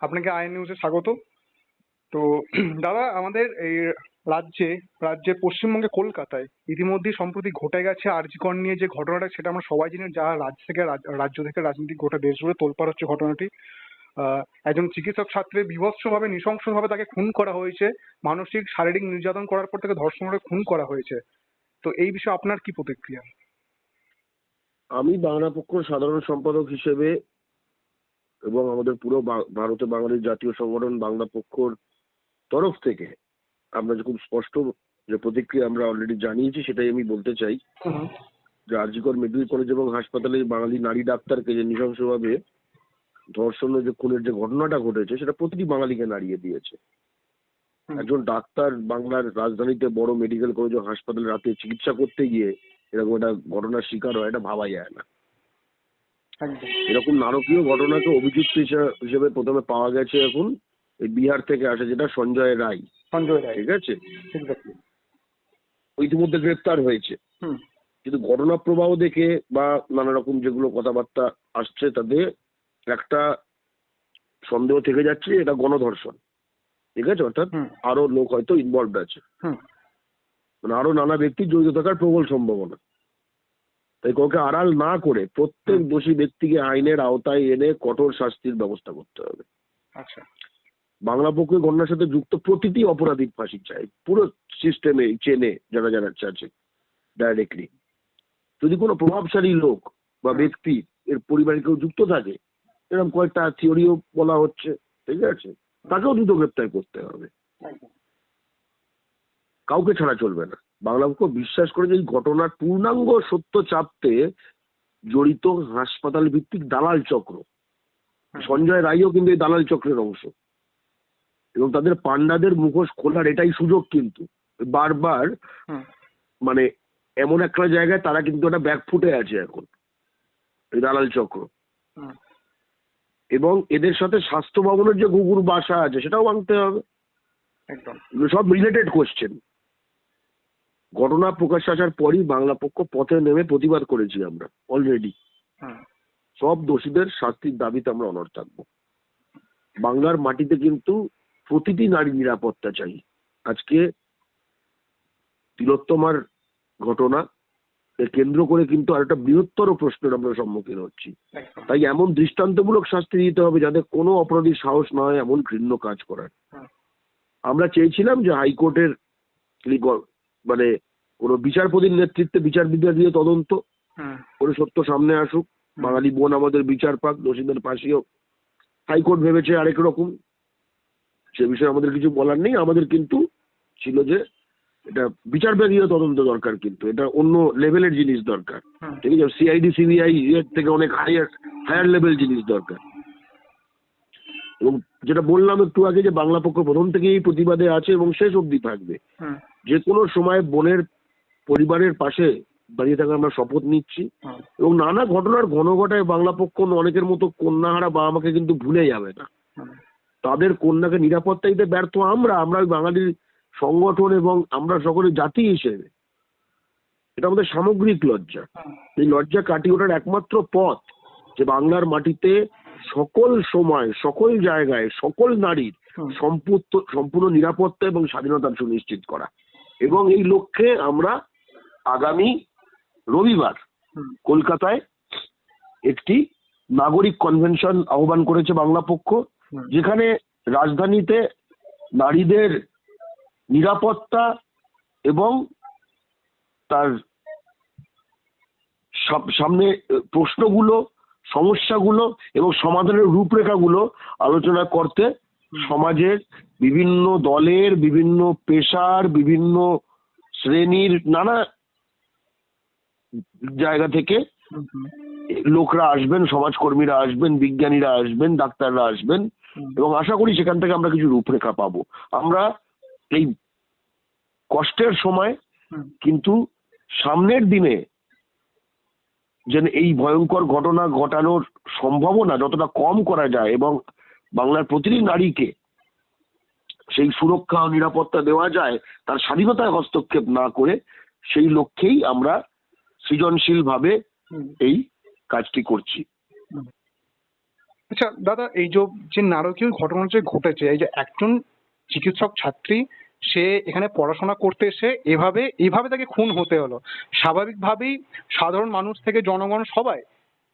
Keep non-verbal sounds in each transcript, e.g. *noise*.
আপনাকে আই নিউজে স্বাগত। তো, *clears throat* দাদা, আমাদের এই রাজ্যে রাজ্যে পশ্চিমবঙ্গে কলকাতায় ইতিমধ্যেই সম্প্রতি ঘটে গেছে আরজিকর নিয়ে যে ঘটনাটা, সেটা আমরা সবাই জানি, যা রাজ্য থেকে রাজ- রাজ্য থেকে রাজনীতি গোটা দেশ জুড়ে তোলপাড় হচ্ছে ঘটনাটি। একজন চিকিৎসক ছাত্রের বিভৎসভাবে, নৃশংসভাবে তাকে খুন করা হয়েছে। মানসিক, শারীরিক নির্যাতন করার পর তাকে ধর্ষণ করে খুন করা হয়েছে। তো, এই বিষয়ে আপনার কি প্রতিক্রিয়া? আমি বাংলা পক্ষ সাধারণ সম্পাদক হিসেবে এবং আমাদের পুরো ভারতে বাঙালির জাতীয় সংগঠন বাংলা পক্ষর তরফ থেকে আমরা যে খুব স্পষ্ট যে প্রতিক্রিয়া আমরা অলরেডি জানিয়েছি সেটাই আমি বলতে চাই। যে আরজিকর মেডিকেল কলেজ এবং হাসপাতালে বাঙালি নারী ডাক্তারকে যে নৃশংসভাবে ধর্ষণ যে খুনের যে ঘটনাটা ঘটেছে সেটা প্রতিটি বাঙালিকে নাড়িয়ে দিয়েছে। একজন ডাক্তার বাংলার রাজধানীতে বড় মেডিকেল কলেজ ও হাসপাতালে রাতে চিকিৎসা করতে গিয়ে এরকম একটা ঘটনার শিকার হয় এটা ভাবা যায় না। এরকম নারকীয় ঘটনাকে অভিযুক্ত হিসা- হিসেবে প্রথমে পাওয়া গেছে এখন এই বিহার থেকে আসে যেটা সঞ্জয় রায়। সঞ্জয় রায়। ঠিক আছে? ইতিমধ্যে গ্রেপ্তার হয়েছে। কিন্তু ঘটনা প্রবাহ দেখে বা নানা রকম যেগুলো কথাবার্তা আসছে তাতে একটা সন্দেহ থেকে যাচ্ছে এটা গণধর্ষণ। ঠিক আছে? অর্থাৎ আরও লোক হয়তো ইনভলভড আছে। মানে আরও নানা ব্যক্তি জড়িত থাকার প্রবল সম্ভাবনা। তাই কাউকে আড়াল না করে প্রত্যেক দোষী ব্যক্তিকে আইনের আওতায় এনে কঠোর শাস্তির ব্যবস্থা করতে হবে। আচ্ছা। বাংলা পক্ষে ঘটনার সাথে যুক্ত প্রতিটি অপরাধীর ফাঁসি চাই। পুরো সিস্টেমে চেনে যারা যারা আছে ডাইরেক্টলি যদি কোনো প্রভাবশালী লোক বা ব্যক্তি এর পরিবারে কেউ যুক্ত থাকে এরকম কয়েকটা থিওরিও বলা হচ্ছে ঠিক আছে? তাকেও দ্রুত গ্রেপ্তার করতে হবে। কাউকে ছাড়া চলবে না। বাংলা পক্ষ বিশ্বাস করে যে এই ঘটনার পূর্ণাঙ্গ সত্য চাপতে জড়িত হাসপাতাল ভিত্তিক দালাল চক্র। সঞ্জয় রায়ও কিন্তু এই দালাল চক্রের অংশ। এবং তাদের পান্ডাদের মুখোশ খোলার এটাই সুযোগ কিন্তু। বারবার মানে এমন একটা জায়গায় তারা কিন্তু একটা ব্যাক ফুটে আছে এখন এই দালাল চক্র। এবং এদের সাথে স্বাস্থ্য ভবনের যে গুগুর বাসা আছে সেটাও ভাঙতে হবে। একদম। সব রিলেটেড কোশ্চেন ঘটনা প্রকাশ আসার পরই বাংলা পক্ষ পথে নেমে প্রতিবাদ করেছি আমরা অলরেডি সব দোষীদের শাস্তির দাবিতে আমরা অনড় থাকব। বাংলার মাটিতে কিন্তু প্রতিটি নারী নিরাপত্তা চাই। আজকে তিলোত্তমার ঘটনা কেন্দ্র করে কিন্তু আরেকটা বৃহত্তর প্রশ্নের আমরা সম্মুখীন হচ্ছি। তাই এমন দৃষ্টান্তমূলক শাস্তি দিতে হবে যাতে কোনো অপরাধীর সাহস না হয় এমন ঘৃণ্য কাজ করার। আমরা চেয়েছিলাম যে হাইকোর্টের মানে কোনো বিচারপতির নেতৃত্বে বিচার বিভাগীয় তদন্ত হুম। করে সত্য সামনে আসুক। বাঙালি বোন আমাদের বিচার পাক দোষীদের হোক হাইকোর্ট ভেবেছে আরেক রকম। সে বিষয়ে আমাদের কিছু বলার নেই। আমাদের কিন্তু ছিল যে এটা বিচার বিভাগীয় তদন্ত দরকার কিন্তু। এটা অন্য লেভেলের জিনিস দরকার। ঠিক আছে? সিআইডি সিবিআই এর থেকে অনেক হায়ার হায়ার লেভেল জিনিস দরকার। এবং যেটা বললাম একটু আগে যে বাংলা পক্ষ প্রথম থেকেই প্রতিবাদে আছে এবং শেষ অবধি থাকবে। যে কোনো সময় বোনের পরিবারের পাশে দাঁড়িয়ে থাকা আমরা শপথ নিচ্ছি। এবং নানা ঘটনার ঘন ঘটায় বাংলা পক্ষ অনেকের মতো কন্যাহারা বাবা মাকে কিন্তু ভুলে যাবে। না তাদের কন্যাকে নিরাপত্তা দিতে ব্যর্থ আমরা আমরা ওই বাঙালির সংগঠন এবং আমরা সকলে জাতি হিসেবে। এটা আমাদের সামগ্রিক লজ্জা। এই লজ্জা কাটিয়ে ওঠার একমাত্র পথ যে বাংলার মাটিতে সকল সময় সকল জায়গায় সকল নারীর সম্পূর্ণ সম্পূর্ণ নিরাপত্তা এবং স্বাধীনতা সুনিশ্চিত করা। এবং এই লক্ষ্যে আমরা আগামী রবিবার কলকাতায় একটি নাগরিক কনভেনশন আহ্বান করেছে বাংলা পক্ষ যেখানে রাজধানীতে নারীদের নিরাপত্তা এবং তার সাম- সামনে প্রশ্নগুলো সমস্যাগুলো এবং সমাধানের রূপরেখাগুলো আলোচনা করতে সমাজের বিভিন্ন দলের, বিভিন্ন পেশার, বিভিন্ন শ্রেণির নানা জায়গা থেকে লোকরা আসবেন, সমাজকর্মীরা আসবেন, বিজ্ঞানীরা আসবেন, ডাক্তাররা আসবেন এবং আশা করি সেখান থেকে আমরা কিছু রূপরেখা পাবো। আমরা এই কষ্টের সময় কিন্তু সামনের দিনে যেন এই ভয়ঙ্কর ঘটনা ঘটানোর সম্ভাবনা যতটা কম করা যায় এবং বাংলার প্রতিটি নারীকে সেই সুরক্ষা ও নিরাপত্তা দেওয়া যায় তার স্বাধীনতায় হস্তক্ষেপ না করে সেই লক্ষ্যেই আমরা সৃজনশীলভাবে এই কাজটি করছি। আচ্ছা দাদা এই যে যে নারকীয় ঘটনা যে ঘটেছে এই যে একজন চিকিৎসক ছাত্রী সে এখানে পড়াশোনা করতে এসে এভাবে এভাবে তাকে খুন হতে হলো। স্বাভাবিকভাবেই সাধারণ মানুষ থেকে জনগণ সবাই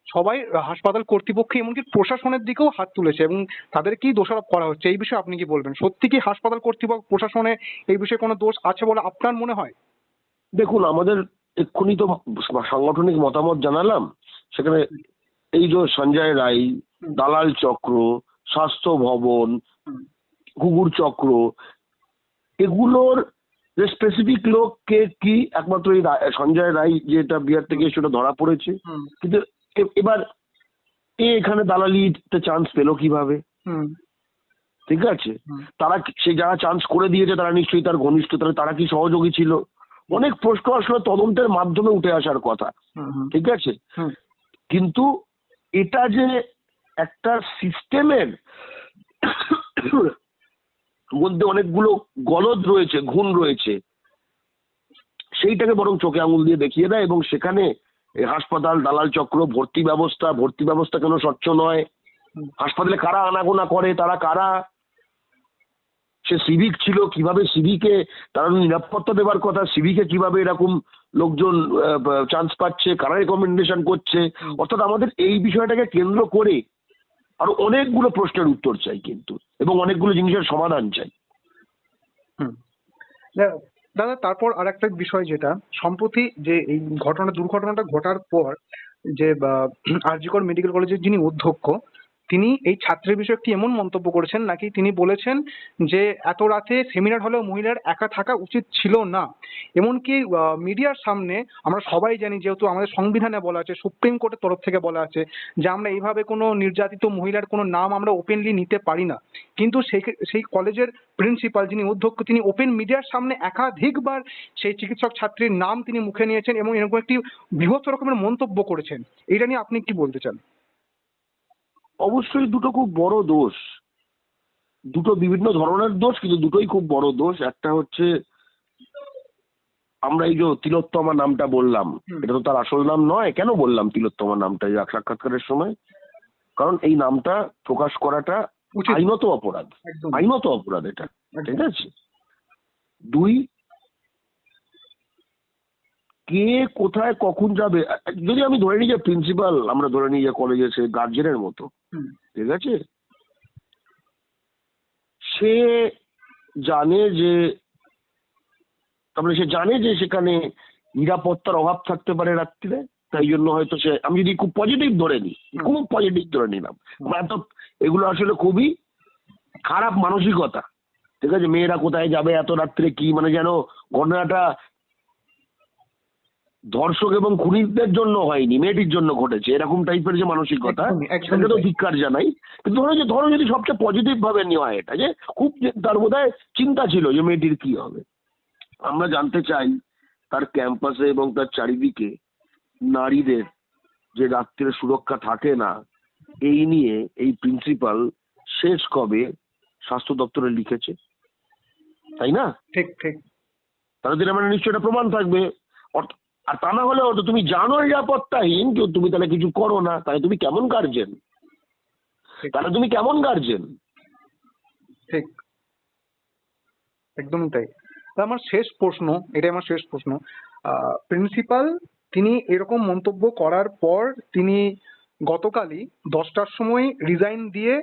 সবাই হাসপাতাল কর্তৃপক্ষ এমনকি প্রশাসনের দিকেও হাত তুলেছে এবং তাদেরকেই দোষারোপ করা হচ্ছে? এই বিষয়ে আপনি কি বলবেন? সত্যি কি হাসপাতাল কর্তৃপক্ষ প্রশাসনে এই বিষয়ে কোনো দোষ আছে বলে আপনার মনে হয়? দেখুন আমাদের এক্ষুনি তো সাংগঠনিক মতামত জানালাম। সেখানে এই যে সঞ্জয় রায় দালাল চক্র স্বাস্থ্য ভবন। কুকুর চক্র এগুলোর যে স্পেসিফিক লোক কে কি একমাত্র এই সঞ্জয় রায় যেটা বিহার থেকে সেটা ধরা পড়েছে? কিন্তু এবার এ এখানে দালালিতে চান্স পেল কীভাবে? ঠিক আছে? তারা সেই যারা চান্স করে দিয়েছে তারা নিশ্চয়ই তার ঘনিষ্ঠ তারা তারা কি সহযোগী ছিল? অনেক প্রশ্ন আসলে তদন্তের মাধ্যমে উঠে আসার কথা। ঠিক আছে? কিন্তু এটা যে একটা সিস্টেমের মধ্যে অনেকগুলো গলদ রয়েছে ঘুণ রয়েছে সেইটাকে বরং চোখে আঙুল দিয়ে দেখিয়ে দেয় এবং সেখানে এই হাসপাতাল, দালাল চক্র, ভর্তি ব্যবস্থা ভর্তি ব্যবস্থা কেন স্বচ্ছ নয়? হাসপাতালে কারা আনাগোনা করে? তারা কারা? সে সিভিক ছিল, কীভাবে সিভিকে, তারা নিরাপত্তা দেবার কথা, সিভিকে কীভাবে এরকম লোকজন চান্স পাচ্ছে, কারা রেকমেন্ডেশন করছে? অর্থাৎ আমাদের এই বিষয়টাকে কেন্দ্র করে আরও অনেকগুলো প্রশ্নের উত্তর চাই কিন্তু, এবং অনেকগুলো জিনিসের সমাধান চাই। দাদা, তারপর আর একটা বিষয় যেটা, সম্প্রতি যে এই ঘটনা, দুর্ঘটনাটা ঘটার পর যে আরজিকর মেডিকেল কলেজের যিনি অধ্যক্ষ তিনি এই ছাত্রের বিষয়ে একটি এমন মন্তব্য করেছেন নাকি তিনি বলেছেন যে, এত রাতে সেমিনার হলেও মহিলার একা থাকা উচিত ছিল না। এমনকি মিডিয়ার সামনে আমরা সবাই জানি যেহেতু আমাদের সংবিধানে বলা আছে, সুপ্রিম কোর্টের তরফ থেকে বলা আছে যে, আমরা এইভাবে কোনো নির্যাতিত মহিলার কোনো নাম আমরা ওপেনলি নিতে পারি না। কিন্তু সেই সেই কলেজের প্রিন্সিপাল যিনি অধ্যক্ষ, তিনি ওপেন মিডিয়ার সামনে একাধিকবার সেই চিকিৎসক ছাত্রীর নাম তিনি মুখে নিয়েছেন এবং এরকম একটি বৃহৎ রকমের মন্তব্য করেছেন। এটা নিয়ে আপনি কি বলতে চান? অবশ্যই দুটো খুব বড় দোষ। দুটো বিভিন্ন ধরনের দোষ কিন্তু দুটোই খুব বড় দোষ। একটা হচ্ছে আমরা এই যে তিলোত্তমা নামটা বললাম এটা তো তার আসল নাম নয়। কেন বললাম তিলোত্তমা নামটা এই সাক্ষাৎকারের সময়? কারণ এই নামটা প্রকাশ করাটা আইনত অপরাধ। আইনত অপরাধ এটা। ঠিক আছে? দুই কে কোথায় কখন যাবে? যদি আমি ধরে নিই যে প্রিন্সিপাল আমরা ধরে নিই যে কলেজে সে গার্জেনের মতো ঠিক আছে? সে জানে যে তারপরে সে জানে যে সেখানে নিরাপত্তার অভাব থাকতে পারে রাত্রিরে তাই জন্য হয়তো সে আমি যদি খুব পজিটিভ ধরে নিই খুব পজিটিভ ধরে নিলাম। মানে এত এগুলো আসলে খুবই খারাপ মানসিকতা ঠিক আছে? মেয়েরা কোথায় যাবে এত রাত্রে কি মানে যেন ঘটনাটা ধর্ষক এবং খুনিদের জন্য হয়নি মেয়েটির জন্য ঘটেছে এরকম টাইপের যে মানসিকতা সেটাকে তো। ধিক্কার জানাই। কিন্তু ধরো যে ধরো যদি সবচেয়ে পজিটিভ ভাবে নেওয়া হয় এটা যে খুব তার বোধহয় চিন্তা ছিল যে মেয়েটির কি হবে। আমরা জানতে চাই তার ক্যাম্পাসে এবং তার চারিদিকে নারীদের যে রাত্রে সুরক্ষা থাকে না এই নিয়ে এই প্রিন্সিপাল শেষ কবে স্বাস্থ্য দপ্তরে লিখেছে? তাই না? ঠিক ঠিক। তাহলে মানে নিশ্চয়ই এটা প্রমাণ থাকবে। আর তা না হলে তো তুমি জানো নিরাপত্তাহীন কেউ তুমি তাহলে কিছু করো না তাহলে তুমি কেমন গার্জেন তাহলে তুমি কেমন গার্জেন ঠিক। একদমই তাই। আমার শেষ প্রশ্ন এটাই আমার শেষ প্রশ্ন। প্রিন্সিপাল তিনি এরকম মন্তব্য করার পর তিনি গতকালই দশটার সময় রিজাইন দিয়ে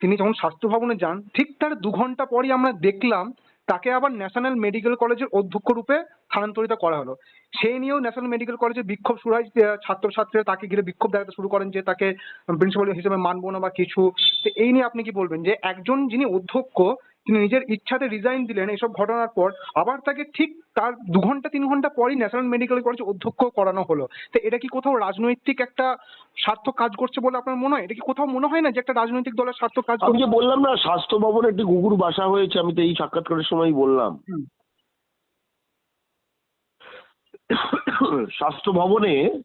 তিনি যখন স্বাস্থ্য ভবনে যান ঠিক তার দু ঘণ্টা পরই আমরা দেখলাম তাকে আবার ন্যাশনাল মেডিকেল কলেজের অধ্যক্ষ রূপে স্থানান্তরিত করা হলো। সেই নিয়েও ন্যাশনাল মেডিকেল কলেজে বিক্ষোভ শুরু হয় ছাত্রছাত্রীরা তাকে ঘিরে বিক্ষোভ দেখাতে শুরু করেন যে তাকে প্রিন্সিপাল হিসেবে মানবো না বা কিছু। তো এই নিয়ে আপনি কি বলবেন? যে একজন যিনি অধ্যক্ষ তিনি নিজের ইচ্ছাতে রিজাইন দিলেন এসব ঘটনার পর আবার তাকে ঠিক তার দু ঘণ্টা তিন ঘণ্টা পরই ন্যাশনাল মেডিকেল কলেজ অধ্যক্ষ করানো হলো। তো এটা কি কোথাও রাজনৈতিক একটা স্বার্থ কাজ করছে বলে আপনার মনে হয়? এটা কি কোথাও মনে হয় না যে একটা রাজনৈতিক দলের স্বার্থ কাজ আমি করছে? যে বললাম না স্বাস্থ্য ভবনে একটি গুগুর বাসা হয়েছে আমি তো এই সাক্ষাৎকারের সময় বললাম। স্বাস্থ্য ভবনে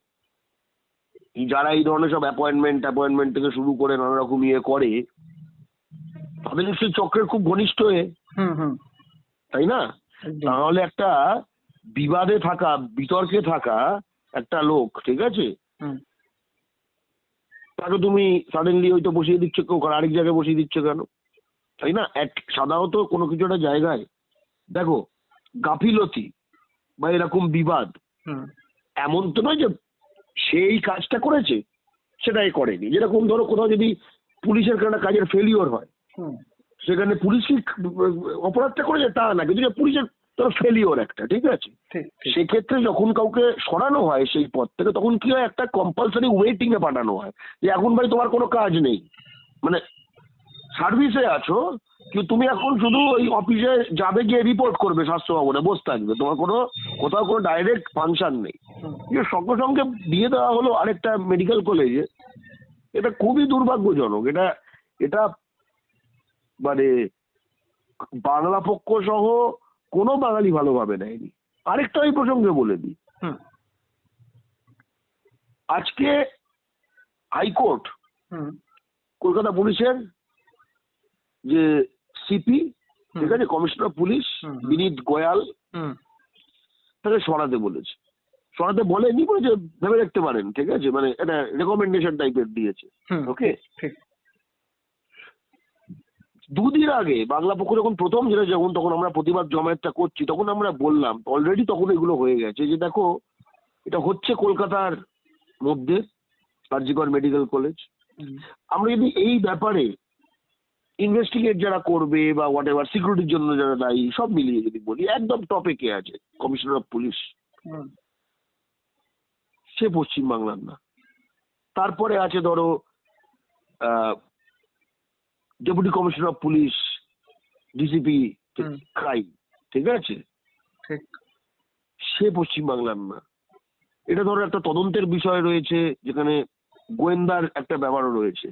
যারা এই ধরনের সব অ্যাপয়েন্টমেন্ট অ্যাপয়েন্টমেন্ট থেকে শুরু করে নানা রকম ইয়ে করে তাদের নিশ্চয়ই চক্রের খুব ঘনিষ্ঠ হয়ে তাই না? তাহলে একটা বিবাদে থাকা বিতর্কে থাকা একটা লোক ঠিক আছে? হুম। তাকে তুমি সাডেনলি হয়তো বসিয়ে দিচ্ছ কেউ আরেক জায়গায় বসিয়ে দিচ্ছ কেন? তাই না? এক সাধারণত কোনো কিছু একটা জায়গায়। দেখো গাফিলতি বা এরকম বিবাদ। এমন তো নয় যে সেই কাজটা করেছে সেটাই করেনি। যেরকম ধরো কোথাও যদি পুলিশের একটা কাজের ফেলিওর হয় সেখানে পুলিশই অপরাধটা করেছে তা না কিন্তু পুলিশের ধরো ফেলিওর একটা ঠিক আছে? সেক্ষেত্রে যখন কাউকে সরানো হয় সেই পদ থেকে তখন কি হয় একটা কম্পালসারি ওয়েটিং এ পাঠানো হয় যে এখন ভাই তোমার কোনো কাজ নেই। মানে সার্ভিসে আছো তুমি এখন শুধু ওই অফিসে যাবে গিয়ে রিপোর্ট করবে স্বাস্থ্য ভবনে বসে থাকবে। তোমার কোনো কোথাও কোনো ডাইরেক্ট ফাংশন নেই। যে সঙ্গে সঙ্গে দিয়ে দেওয়া হলো আরেকটা মেডিকেল কলেজে এটা খুবই দুর্ভাগ্যজনক। এটা এটা মানে বাংলা পক্ষ সহ কোনো বাঙালি ভালোভাবে নেয়নি। আরেকটা ওই প্রসঙ্গে বলে দিই। আজকে হাইকোর্ট কলকাতা পুলিশের যে সিপি ঠিক আছে? Commissioner police. বিনীত গোয়াল। হুম। তাকে সরাতে বলেছে। সরাতে বলেনি বলেছে ভেবে দেখতে পারেন ঠিক আছে? মানে এটা রেকমেন্ডেশন টাইপের দিয়েছে ওকে? দুদিন আগে বাংলা পক্ষ যখন প্রথম যেটা যখন তখন আমরা প্রতিবাদ জমায়েতটা করছি তখন আমরা বললাম অলরেডি তখন এগুলো হয়ে গেছে যে দেখো এটা হচ্ছে কলকাতার মধ্যে কার্যকর মেডিকেল কলেজ আমরা যদি এই ব্যাপারে ইনভেস্টিগেট যারা করবে বা হোয়াট এভার সিকিউরিটির জন্য যারা দায়ী সব মিলিয়ে যদি বলি একদম টপে কে আছে কমিশনার অফ পুলিশ সে পশ্চিম বাংলার না। তারপরে আছে ধরো deputy commissioner of police DCP. Crime ঠিক আছে? ঠিক। সে পশ্চিম বাংলার না। এটা ধরো একটা তদন্তের বিষয় রয়েছে যেখানে গোয়েন্দার একটা ব্যাপারও রয়েছে।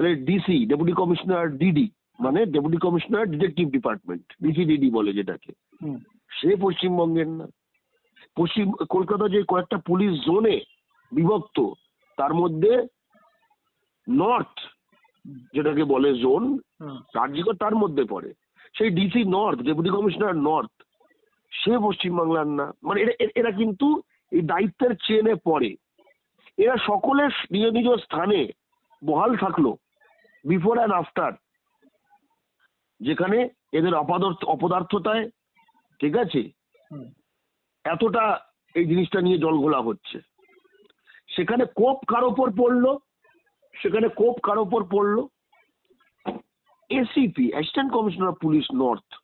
তাহলে ডিসি ডেপুটি কমিশনার ডিডি মানে deputy commissioner detective department DCDD বলে যেটাকে। সে পশ্চিমবঙ্গের না। পশ্চিম কলকাতা যে কয়েকটা পুলিশ জোনে বিভক্ত তার মধ্যে নর্থ যেটাকে বলে জোন কার্যকর তার মধ্যে পড়ে। সেই DC north deputy commissioner north সে পশ্চিমবাংলার না। মানে এরা এরা কিন্তু এই দায়িত্বের চেনে পড়ে। এরা সকলে নিজ নিজ স্থানে বহাল থাকল। বিফোর অ্যান্ড আফটার যেখানে এদের অপদার্থ অপদার্থতায় ঠিক আছে? এতটা এই জিনিসটা নিয়ে জল ঘোলা হচ্ছে। সেখানে কোপ কার ওপর পড়ল? সেখানে কোপ কার ওপর পড়ল? ACP assistant commissioner police north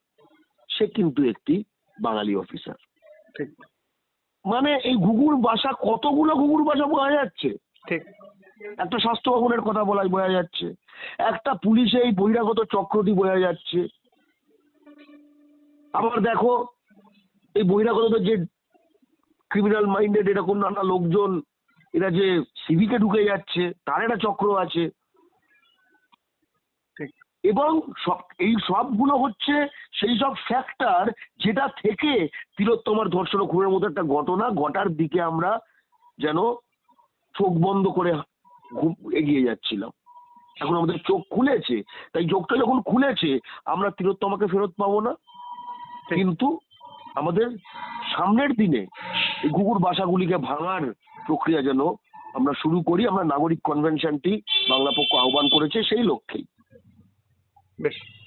সে কিন্তু একটি বাঙালি অফিসার ঠিক। মানে এই ঘুঘুর বাসা কতগুলো ঘুঘুর বাসা বোঝা যাচ্ছে? ঠিক। একটা স্বাস্থ্য ভবনের কথা বলা বোঝা যাচ্ছে। একটা পুলিশে এই বহিরাগত চক্রটি বোঝা যাচ্ছে। আবার দেখো এই বহিরাগতদের যে ক্রিমিনাল মাইন্ডেড এরকম নানা লোকজন এরা যে সিভিকে ঢুকে যাচ্ছে তার একটা চক্র আছে। এবং সব এই সবগুলো হচ্ছে সেই সব ফ্যাক্টর যেটা থেকে তিলোত্তমার ধর্ষণ খুনের মতো একটা ঘটনা ঘটার দিকে আমরা যেন চোখ বন্ধ করে এগিয়ে যাচ্ছিলাম। এখন আমাদের চোখ খুলেছে, তাই চোখটা যখন খুলেছে, আমরা তিলোত্তমাকে ফেরত পাবো না। কিন্তু আমাদের সামনের দিনে এই ঘুঘুর বাসাগুলিকে ভাঙার প্রক্রিয়া যেন আমরা শুরু করি, আমরা নাগরিক কনভেনশনটি বাংলা পক্ষ আহ্বান করেছে সেই লক্ষ্যেই। বেশ।